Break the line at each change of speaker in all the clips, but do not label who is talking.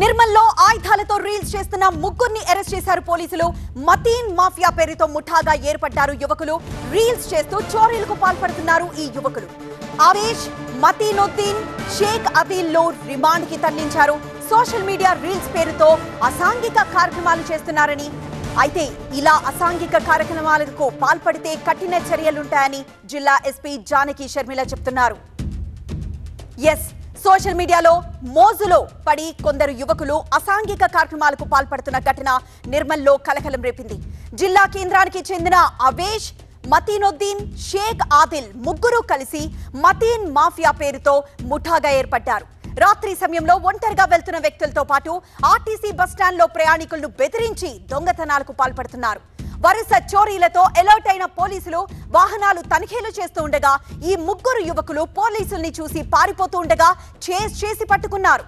నిర్మల్లో ఆయుధాలతో రీల్స్ చేస్తున్న ముగ్గురిని అరెస్ట్ చేశారు పోలీసులు. మతీన్ మాఫియా పేరుతో ముఠాగా ఏర్పడ్డారు యువకులు. రీల్స్ చేస్తూ చోరీలకు పాల్పడుతున్నారు ఈ యువకులు. ఆవేష్ మతీనుద్దీన్ షేక్ అదీల్లో రిమాండ్కి తరలించారు. సోషల్ మీడియా రీల్స్ పేరుతో అసాంఘిక కార్యక్రమాలు చేస్తున్నారని. అయితే ఇలా అసాంఘిక కార్యక్రమాలకు పాల్పడితే కఠిన చర్యలుంటాయని జిల్లా ఎస్పీ జానకి షర్మిల చెప్తున్నారు. ఎస్ సోషల్ మీడియాలో మోజులో పడి కొందరు యువకులు అసాంఘిక కార్యక్రమాలకు పాల్పడుతున్న ఘటన నిర్మల్లో కలకలం రేపింది. జిల్లా కేంద్రానికి చెందిన అవేష్ మతీనుద్దీన్ షేక్ ఆదిల్ ముగ్గురు కలిసి మతీన్ మాఫియా పేరుతో ముఠాగా ఏర్పడ్డారు. రాత్రి సమయంలో ఒంటరిగా వెళ్తున్న వ్యక్తులతో పాటు ఆర్టీసీ బస్టాండ్లో ప్రయాణికులను బెదిరించి దొంగతనాలకు పాల్పడుతున్నారు. వరుస చోరీలతో అలర్ట్ అయిన పోలీసులు వాహనాలు తనిఖీలు చేస్తూ ఉండగా ఈ ముగ్గురు యువకులు పోలీసుల్ని చూసి పారిపోతూ ఉండగా చేస్ చేసి పట్టుకున్నారు.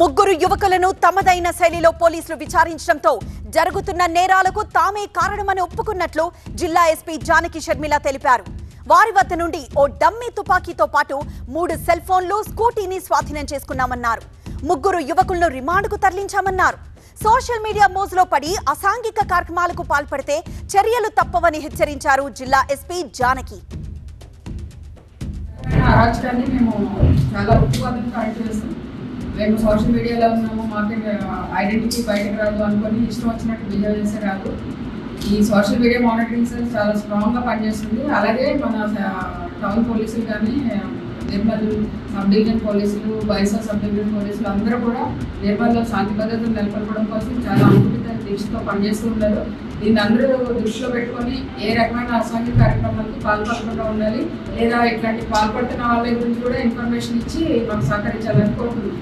ముగ్గురు యువకులను తమదైన శైలిలో పోలీసులు విచారించడంతో జరుగుతున్న నేరాలకు తామే కారణమని ఒప్పుకున్నట్లు జిల్లా ఎస్పీ జానకి షర్మిల తెలిపారు. వారి వద్ద నుండి ఓ డమ్మీ తుపాకీతో పాటు మూడు సెల్ ఫోన్లు స్కూటీని స్వాధీనం చేసుకున్నామన్నారు. ముగ్గురు యువకులను రిమాండ్కు తరలించామన్నారు. సోషల్ మీడియా మోజులో పడి అసాంఘిక కార్యక్రమాలకు పాల్పడితే చర్యలు తప్పవని హెచ్చరించారు జిల్లా ఎస్పీ జానకి.
అరాచకాన్ని మేము చాలా ఉత్పాదన కాల్ చేస్తాం. మేము సోషల్ మీడియాలో ఉన్నాము మాకు ఐడెంటిటీ బయటకు రాదు అనుకొని ఇష్టం వచ్చినట్టు బిహేవ్ చేసే రాదు. ఈ సోషల్ మీడియా మానిటరింగ్ సెల్ చాలా స్ట్రాంగ్గా పనిచేస్తుంది. అలాగే మన టౌన్ పోలీసులు కానీ నిర్మల్ సబ్ పోలీసులు బైసా సబ్ పోలీసులు అందరూ కూడా నిర్మల్లో శాంతి భద్రతలు నెలకొల్పడం కోసం చాలా అంకుటిత దీక్షతో పనిచేస్తూ ఉన్నారు. దీన్ని అందరూ దృష్టిలో పెట్టుకొని ఏ రకమైన అసాంఘిక కార్యక్రమాలకు పాల్పడకుండా ఉండాలి. లేదా ఇట్లాంటి పాల్పడుతున్న వాళ్ళ గురించి కూడా ఇన్ఫర్మేషన్ ఇచ్చి మాకు సహకరించాలని కోరుతున్నాం